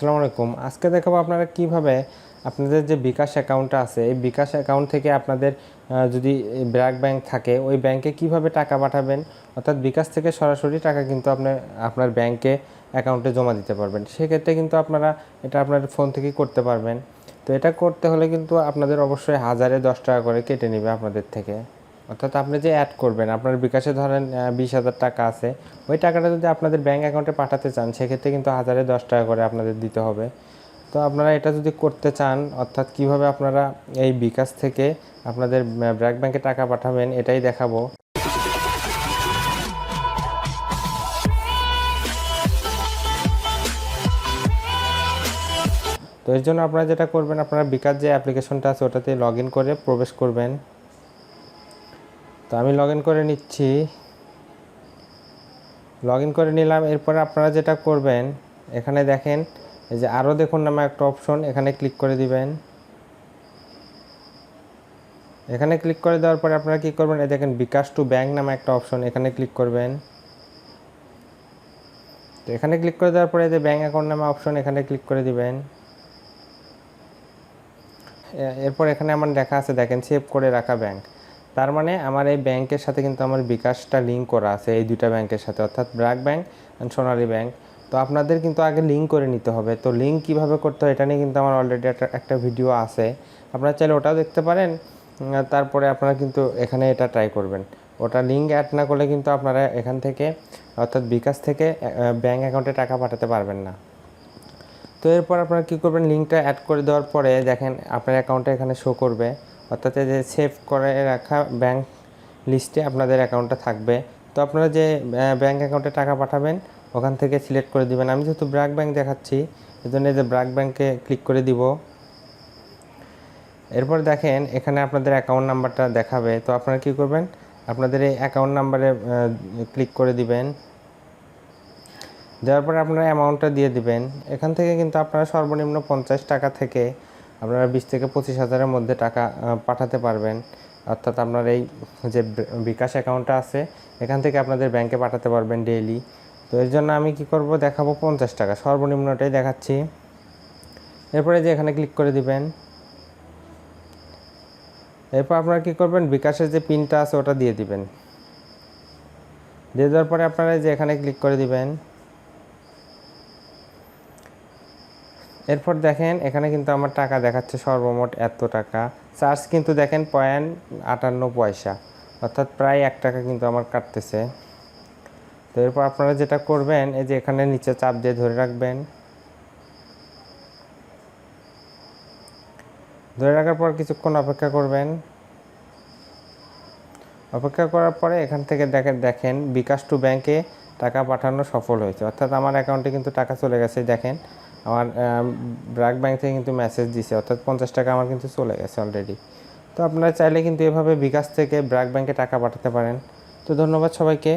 আসসালামু আলাইকুম। আজকে দেখাবো আপনারা কীভাবে আপনাদের যে বিকাশ অ্যাকাউন্টটা আছে, এই বিকাশ অ্যাকাউন্ট থেকে আপনাদের যদি ব্র্যাক ব্যাংক থাকে, ওই ব্যাংকে কীভাবে টাকা পাঠাবেন, অর্থাৎ বিকাশ থেকে সরাসরি টাকা কিন্তু আপনি আপনার ব্যাংকে অ্যাকাউন্টে জমা দিতে পারবেন। সেক্ষেত্রে কিন্তু আপনারা এটা আপনার ফোন থেকেই করতে পারবেন। তো এটা করতে হলে কিন্তু আপনাদের অবশ্যই হাজারে দশ টাকা করে কেটে নেবে আপনাদের থেকে। অর্থাৎ আপনি যে অ্যাড করবেন, আপনার বিকাশে ধরেন বিশ হাজার টাকা আছে, ওই টাকাটা যদি আপনাদের ব্যাঙ্ক অ্যাকাউন্টে পাঠাতে চান, সেক্ষেত্রে কিন্তু হাজারে দশ টাকা করে আপনাদের দিতে হবে। তো আপনারা এটা যদি করতে চান, অর্থাৎ কীভাবে আপনারা এই বিকাশ থেকে আপনাদের ব্র্যাক ব্যাংকে টাকা পাঠাবেন, এটাই দেখাবো। তো এর জন্য আপনারা যেটা করবেন, আপনারা বিকাশ যে অ্যাপ্লিকেশনটা আছে, ওটাতে লগ করে প্রবেশ করবেন। তো আমি লগ করে নিচ্ছি। লগ করে নিলাম, এরপরে আপনারা যেটা করবেন, এখানে দেখেন, এই যে আরও দেখুন নামে একটা অপশন এখানে ক্লিক করে দিবেন। এখানে ক্লিক করে দেওয়ার পরে আপনারা কী করবেন, এই দেখেন বিকাশ টু ব্যাংক নামে একটা অপশন এখানে ক্লিক করবেন। তো এখানে ক্লিক করে দেওয়ার পরে যে ব্যাংক অ্যাকাউন্ট নামে অপশন এখানে ক্লিক করে দিবেন। এরপর এখানে আমার দেখা আছে, দেখেন সেভ করে রাখা ব্যাংক তার মানে আমার এই ব্যাংকের সাথে কিন্তু আমার বিকাশটা লিঙ্ক করা আছে, এই দুইটা ব্যাংকের সাথে, অর্থাৎ BRAC bank and Sonali bank. তো আপনাদের কিন্তু আগে লিঙ্ক করে নিতে হবে। তো লিঙ্ক কীভাবে করতে হয় এটা নিয়ে কিন্তু আমার অলরেডি একটা একটা ভিডিও আছে। আপনারা চাইলে ওটাও দেখতে পারেন। তারপরে আপনারা কিন্তু এখানে এটা ট্রাই করবেন। ওটা লিঙ্ক অ্যাড না করলে কিন্তু আপনারা এখান থেকে, অর্থাৎ বিকাশ থেকে ব্যাংক অ্যাকাউন্টে টাকা পাঠাতে পারবেন না। তো এরপর আপনারা কী করবেন? লিঙ্কটা অ্যাড করে দেওয়ার পরে দেখেন আপনার অ্যাকাউন্টটা এখানে শো করবে। অর্থাৎ যে সেভ করে রাখা ব্যাংক লিস্টে আপনাদের অ্যাকাউন্টটা থাকবে। তো আপনারা যে ব্যাংক অ্যাকাউন্টে টাকা পাঠাবেন, ওখান থেকে সিলেক্ট করে দিবেন। আমি যেহেতু ব্র্যাক ব্যাংক দেখাচ্ছি এই জন্য এই যে ব্র্যাক ব্যাংকে ক্লিক করে দিব। এরপর দেখেন, এখানে আপনাদের অ্যাকাউন্ট নাম্বারটা দেখাবে। তো আপনারা কি করবেন? আপনাদের এই অ্যাকাউন্ট নাম্বারে ক্লিক করে দিবেন। দেওয়ার পরে আপনারা অ্যামাউন্টটা দিয়ে দিবেন। এখান থেকে কিন্তু আপনারা সর্বনিম্ন পঞ্চাশ টাকা থেকে আপনারা বিশ থেকে পঁচিশ হাজারের মধ্যে টাকা পাঠাতে পারবেন। অর্থাৎ আপনার এই যে বিকাশ অ্যাকাউন্টটা আছে, এখান থেকে আপনাদের ব্যাংকে পাঠাতে পারবেন ডেইলি। তো এর জন্য আমি কি করব, দেখাবো পঞ্চাশ টাকা। সর্বনিম্নটাই দেখাচ্ছি। এরপরে যে এখানে ক্লিক করে দিবেন। এরপর আপনারা কী করবেন, বিকাশের যে পিনটা আছে, ওটা দিয়ে দিবেন। দিয়ে দেওয়ার পরে আপনারা যে এখানে ক্লিক করে দিবেন। এরপর দেখেন, এখানে কিন্তু আমার টাকা দেখাচ্ছে সর্বমোট এত টাকা। চার্জ কিন্তু দেখেন পয়েন্ট আটান্ন পয়সা, অর্থাৎ প্রায় এক টাকা কিন্তু আমার কাটতেছে। তো এরপর আপনারা যেটা করবেন, এই যে এখানে নিচে চাপ দিয়ে ধরে রাখবেন। ধরে রাখার পর কিছুক্ষণ অপেক্ষা করবেন। অপেক্ষা করার পরে এখান থেকে দেখেন দেখেন বিকাশ টু ব্যাংকে টাকা পাঠানো সফল হয়েছে। অর্থাৎ আমার অ্যাকাউন্টে কিন্তু টাকা চলে গেছে, দেখেন। আমার ব্র্যাক ব্যাংক থেকে কিন্তু মেসেজ দিছে, অর্থাৎ পঞ্চাশ টাকা আমার কিন্তু চলে গেছে অলরেডি তো আপনারা চাইলে কিন্তু এভাবে বিকাশ থেকে ব্র্যাক ব্যাংকে টাকা পাঠাতে পারেন। তো ধন্যবাদ সবাইকে।